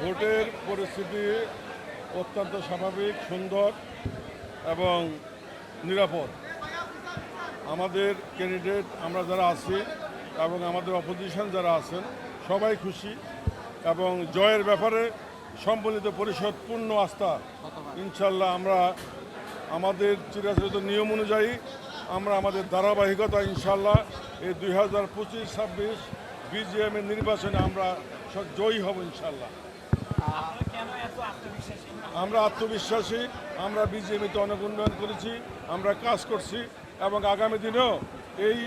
ভোটের পরিস্থিতি অত্যন্ত স্বাভাবিক, সুন্দর এবং নিরাপদ। আমাদের ক্যান্ডিডেট আমরা যারা আছি এবং আমাদের অপোজিশন যারা আছেন, সবাই খুশি এবং জয়ের ব্যাপারে সম্মিলিত পরিষদ পূর্ণ আস্থা ইনশাল্লাহ আমরা আমাদের চিরাচরিত নিয়ম অনুযায়ী আমরা আমাদের ধারাবাহিকতা ইনশাল্লাহ এই দুই হাজার পঁচিশ ছাব্বিশ বিজিএমের নির্বাচনে আমরা জয়ী হব ইনশাল্লাহ আমরা আত্মবিশ্বাসী, আমরা বিজেপিতে অনেক উন্নয়ন করেছি, আমরা কাজ করছি এবং আগামী দিনেও এই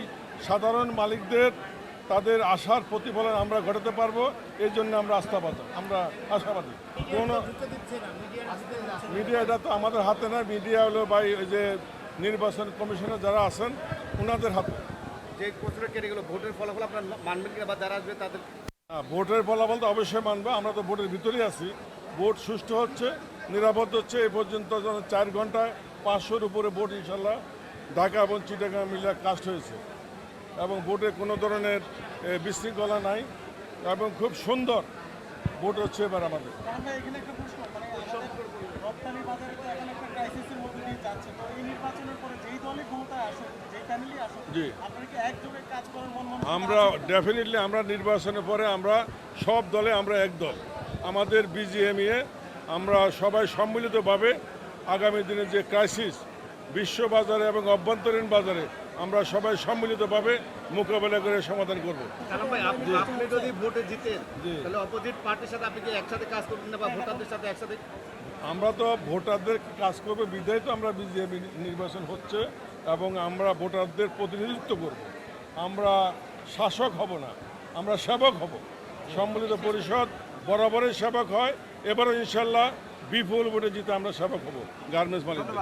সাধারণ মালিকদের তাদের আশার প্রতিফলন আমরা ঘটাতে পারব, এই জন্য আমরা আস্থাবাদ, আমরা আশাবাদী। কোনো মিডিয়াটা তো আমাদের হাতে না, মিডিয়া হলো বা ওই যে নির্বাচন কমিশনার যারা আছেন ওনাদের হাতে। যে প্রশ্নটা কেটে গেল ভোটের ফলাফল আপনার মানবেন কিনা বা যারা আসবে তাদের ভোটের ফলাফল তো অবশ্যই মানবো আমরা তো ভোটের ভিতরেই আছি। ভোট সুষ্ঠু হচ্ছে নিরাপদ হচ্ছে এ পর্যন্ত যেন চার ঘন্টায় পাঁচশোর উপরে ভোট ইনশাল্লাহ ঢাকা এবং চিটাগাং মিলে কাস্ট হয়েছে। এবং ভোটে কোনো ধরনের বিশৃঙ্খলা নাই এবং খুব সুন্দর ভোট হচ্ছে এবার আমাদের। মানে আমাদের রপ্তানি বাজারে তো এখন একটা ক্রাইসিসের মধ্যে দিয়ে যাচ্ছে। তো এই নির্বাচনের পরে যেই দলে ক্ষমতায় আসুক যেই ফ্যামিলি আসুক জি। আপনারা কি একযোগে আমরা ডেফিনেটলি আমরা নির্বাচনের পরে আমরা সব দলে আমরা এক দল। আমাদের বিজিএমইএ আমরা সবাই সম্মিলিতভাবে আগামী দিনে যে ক্রাইসিস বিশ্ব বাজারে এবং অভ্যন্তরীণ বাজারে আমরা সবাই সম্মিলিতভাবে মোকাবেলা করে সমাধান করব। কারণ ভাই আপনি আপনি যদি ভোটে জিতেন তাহলে অপোজিট পার্টির সাথে আপনি কি একসাথে কাজ করবেন না বা ভোটারদের সাথে একসাথে? আমরা তো ভোটারদের কাজ করব বিধায় তো আমরা বিজেপি নির্বাচন হচ্ছে এবং আমরা ভোটারদের প্রতিনিধিত্ব করব। আমরা শাসক হব না, আমরা সেবক হব। সম্মিলিত পরিষদ বরাবরই সেবক হয়, এবারও ইনশাল্লাহ বিপুল ভোটে জিতে আমরা সেবক হব। গার্মেন্টস মালিকদের।